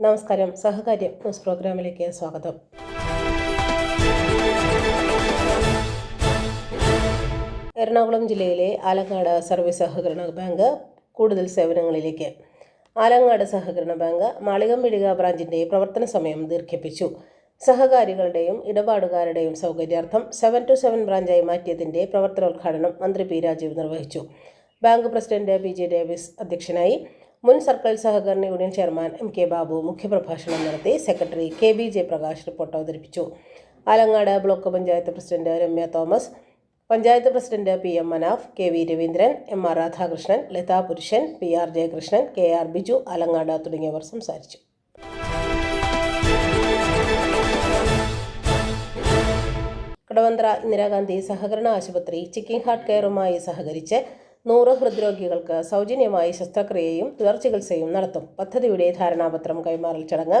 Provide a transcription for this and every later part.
നമസ്കാരം. സഹകാര്യം ന്യൂസ് പ്രോഗ്രാമിലേക്ക് സ്വാഗതം. എറണാകുളം ജില്ലയിലെ ആലങ്ങാട് സർവീസ് സഹകരണ ബാങ്ക് കൂടുതൽ സേവനങ്ങളിലേക്ക്. ആലങ്ങാട് സഹകരണ ബാങ്ക് മാളികംപിടിക ബ്രാഞ്ചിന്റെ പ്രവർത്തന സമയം ദീർഘിപ്പിച്ചു. സഹകാരികളുടെയും ഇടപാടുകാരുടെയും സൗകര്യാർത്ഥം സെവൻ ടു സെവൻ ബ്രാഞ്ചായി മാറ്റിയതിന്റെ പ്രവർത്തനോദ്ഘാടനം മന്ത്രി പി രാജീവ് നിർവഹിച്ചു. Bank president P J Davis അധ്യക്ഷനായി മുൻ സർക്കിൾ സഹകരണ union chairman M K Babu മുഖ്യപ്രഭാഷണം നടത്തി secretary K B J Prakash report അവതരിപ്പിച്ചു. Alangad block panchayat president Ramya Thomas panchayat president P M Manaf K V Raveendran M R Radhakrishnan Latha Purushan P R Jayakrishnan K R Biju Alangad തുടങ്ങിയവർ സംസാരിച്ചു. കടവന്ത്ര ഇന്ദിരാഗാന്ധി സഹകരണ ആശുപത്രി Chicking heart കെയറുമായി സഹകരിച്ച് നൂറ് ഹൃദ്രോഗികൾക്ക് സൗജന്യമായി ശസ്ത്രക്രിയയും തുടർ ചികിത്സയും നടത്തും. പദ്ധതിയുടെ ധാരണാപത്രം കൈമാറൽ ചടങ്ങ്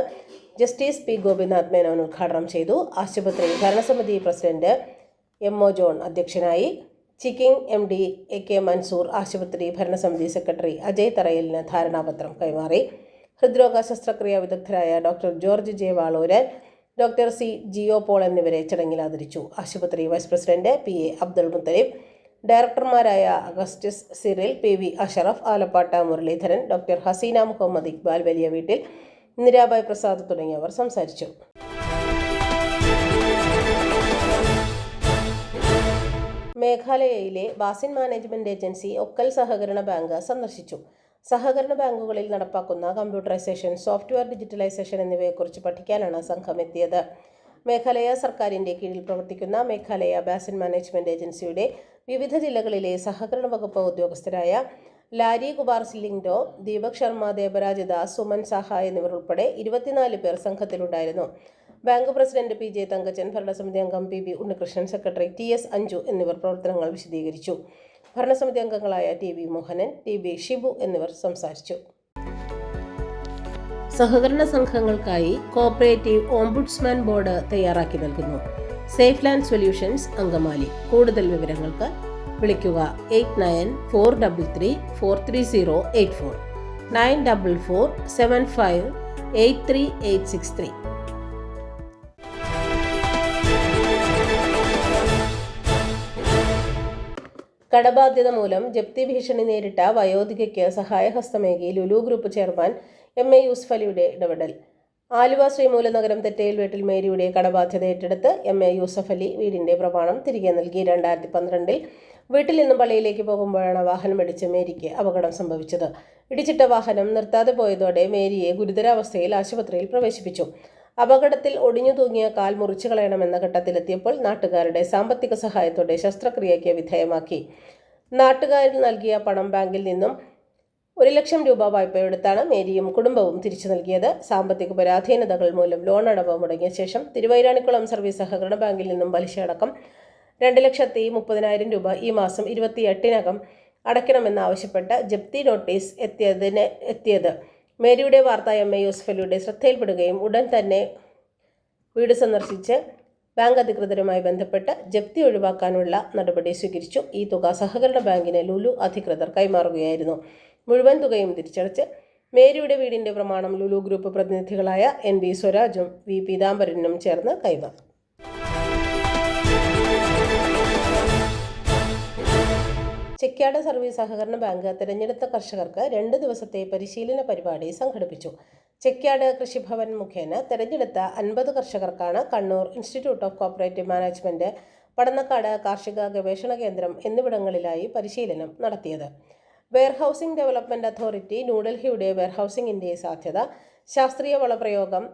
ജസ്റ്റിസ് പി ഗോപിനാഥ് മേനോൻ ഉദ്ഘാടനം ചെയ്തു. ആശുപത്രി ഭരണസമിതി പ്രസിഡന്റ് എം ഒ ജോൺ അധ്യക്ഷനായി. Chicking M D A K Mansoor ആശുപത്രി ഭരണസമിതി സെക്രട്ടറി അജയ് തറയലിന് ധാരണാപത്രം കൈമാറി. ഹൃദ്രോഗ ശസ്ത്രക്രിയാ വിദഗ്ധരായ doctor George J Valooran doctor C Jio Paul എന്നിവരെ ചടങ്ങിൽ ആദരിച്ചു. ആശുപത്രി vice president P A Abdul Muthalib ഡയറക്ടർമാരായ Augustus Cyril P V Ashraf Alappatt Muraleedharan doctor Haseena Muhammad Iqbal വലിയ വീട്ടിൽ ഇന്ദിരാബായ് പ്രസാദ് തുടങ്ങിയവർ സംസാരിച്ചു. മേഘാലയയിലെ ബാസിൻ മാനേജ്മെന്റ് ഏജൻസി ഒക്കൽ സഹകരണ ബാങ്ക് സന്ദർശിച്ചു. സഹകരണ ബാങ്കുകളിൽ നടപ്പാക്കുന്ന കമ്പ്യൂട്ടറൈസേഷൻ സോഫ്റ്റ്വെയർ ഡിജിറ്റലൈസേഷൻ എന്നിവയെക്കുറിച്ച് പഠിക്കാനാണ് സംഘം എത്തിയത്. മേഘാലയ സർക്കാരിന്റെ കീഴിൽ പ്രവർത്തിക്കുന്ന മേഘാലയ ബാസിൻ മാനേജ്മെന്റ് ഏജൻസിയുടെ വിവിധ ജില്ലകളിലെ സഹകരണ വകുപ്പ് ഉദ്യോഗസ്ഥരായ ലാരി കുമാർ സിലിംഗ്ഡോ ദീപക് ശർമ്മ ദേവരാജ് ദാസ് സുമൻ സഹ എന്നിവർ ഉൾപ്പെടെ ഇരുപത്തിനാല് പേർ സംഘത്തിലുണ്ടായിരുന്നു. Bank president P J Thankachan ഭരണസമിതി അംഗം P B Unnikrishnan secretary T S Anju എന്നിവർ പ്രവർത്തനങ്ങൾ വിശദീകരിച്ചു. ഭരണസമിതി അംഗങ്ങളായ T V Mohanan T B Shibu എന്നിവർ സംസാരിച്ചു. സഹകരണ സംഘങ്ങൾക്കായി കോപ്പറേറ്റീവ് ഓംബുഡ്സ്മാൻ ബോർഡ് തയ്യാറാക്കി നൽകുന്നു. Safe Land Solutions Angamaly. കൂടുതൽ വിവരങ്ങൾക്ക് വിളിക്കുക eight nine four double three four three zero eight four. Nine double four seven five eight three eight six three. കടബാധ്യത മൂലം ജപ്തി ഭീഷണി നേരിട്ട വയോധികയ്ക്ക് സഹായഹസ്തമേകി Lulu group chairman M A Yusuf അലിയുടെ ഇടപെടൽ. ആലുവ ശ്രീമൂലനഗരം തെറ്റയിൽ വീട്ടിൽ മേരിയുടെ കടബാധ്യത ഏറ്റെടുത്ത് എം എ യൂസഫ് അലി വീടിന്റെ പ്രമാണം തിരികെ നൽകി. രണ്ടായിരത്തി പന്ത്രണ്ടിൽ വീട്ടിൽ നിന്നും പള്ളിയിലേക്ക് പോകുമ്പോഴാണ് വാഹനം ഇടിച്ച് മേരിക്ക് അപകടം സംഭവിച്ചത്. ഇടിച്ചിട്ട വാഹനം നിർത്താതെ പോയതോടെ മേരിയെ ഗുരുതരാവസ്ഥയിൽ ആശുപത്രിയിൽ പ്രവേശിപ്പിച്ചു. അപകടത്തിൽ ഒടിഞ്ഞു തൂങ്ങിയ കാൽ മുറിച്ചു കളയണമെന്ന ഘട്ടത്തിലെത്തിയപ്പോൾ നാട്ടുകാരുടെ സാമ്പത്തിക സഹായത്തോടെ ശസ്ത്രക്രിയയ്ക്ക് വിധേയമാക്കി. നാട്ടുകാരിൽ നൽകിയ പണം ബാങ്കിൽ നിന്നും ഒരു ലക്ഷം രൂപ വായ്പയെടുത്താണ് മേരിയും കുടുംബവും തിരിച്ചു നൽകിയത്. സാമ്പത്തിക പരാധീനതകൾ മൂലം ലോൺ അടവ് മുടങ്ങിയ ശേഷം തിരുവൈരാണിക്കുളം സർവീസ് സഹകരണ ബാങ്കിൽ നിന്നും പലിശയടക്കം രണ്ട് ലക്ഷത്തി മുപ്പതിനായിരം രൂപ ഈ മാസം ഇരുപത്തി എട്ടിനകം അടയ്ക്കണമെന്നാവശ്യപ്പെട്ട് ജപ്തി നോട്ടീസ് എത്തിയതിന് എത്തിയത്. മേരിയുടെ വാർത്ത എം എ യൂസഫലിയുടെ ശ്രദ്ധയിൽപ്പെടുകയും ഉടൻ തന്നെ വീട് സന്ദർശിച്ച് ബാങ്ക് അധികൃതരുമായി ബന്ധപ്പെട്ട് ജപ്തി ഒഴിവാക്കാനുള്ള നടപടി സ്വീകരിച്ചു. ഈ തുക സഹകരണ ബാങ്കിന് ലുലു അധികൃതർ കൈമാറുകയായിരുന്നു. മുഴുവൻ തുകയും തിരിച്ചടച്ച് മേരിയുടെ വീടിന്റെ പ്രമാണം ലുലു ഗ്രൂപ്പ് പ്രതിനിധികളായ എൻ വി സ്വരാജും വി പീതാംബരനും ചേർന്ന് കൈമാറി. ചെക്കാട് സർവീസ് സഹകരണ ബാങ്ക് തിരഞ്ഞെടുത്ത കർഷകർക്ക് രണ്ട് ദിവസത്തെ പരിശീലന പരിപാടി സംഘടിപ്പിച്ചു. ചെക്കാട് കൃഷിഭവൻ മുഖേന തിരഞ്ഞെടുത്ത അൻപത് കർഷകർക്കാണ് Kannur institute of cooperative management Padannakkad കാർഷിക ഗവേഷണ കേന്ദ്രം എന്നിവിടങ്ങളിലായി പരിശീലനം നടത്തിയത്. വെയർഹൌസിംഗ് ഡെവലപ്മെന്റ് അതോറിറ്റി ന്യൂഡൽഹിയുടെ വെയർഹൌസിംഗിന്റെ സാധ്യത ശാസ്ത്രീയ വളപ്രയോഗം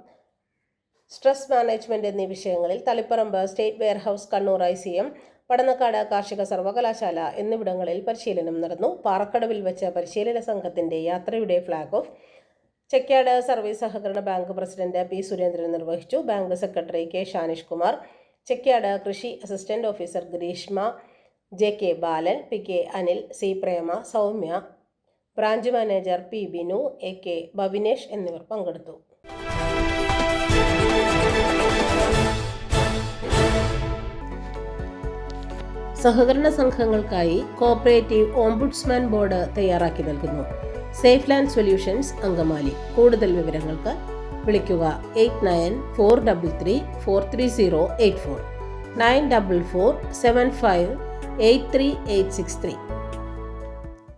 സ്ട്രെസ് മാനേജ്മെന്റ് എന്നീ വിഷയങ്ങളിൽ Taliparamba state warehouse Kannur I C M Padannakkad കാർഷിക സർവകലാശാല എന്നിവിടങ്ങളിൽ പരിശീലനം നടന്നു. പാറക്കടവിൽ വെച്ച പരിശീലന സംഘത്തിന്റെ യാത്രയുടെ ഫ്ലാഗ് ഓഫ് ചെക്യാട് സർവീസ് സഹകരണ ബാങ്ക് പ്രസിഡന്റ് പി സുരേന്ദ്രൻ നിർവഹിച്ചു. Bank secretary K Shanish Kumar Chekyad കൃഷി assistant officer Greeshma J K Balan P K Anil C Prema Soumya branch manager P Binu A K Bhavinesh എന്നിവർ പങ്കെടുത്തു. സഹകരണ സംഘങ്ങൾക്കായി cooperative ombudsman board തയ്യാറാക്കി നൽകുന്നു. Safe Land Solutions Angamaly. കൂടുതൽ വിവരങ്ങൾക്ക് വിളിക്കുക eight nine four double three four three zero eight four. Nine double four seven five eight three eight six three.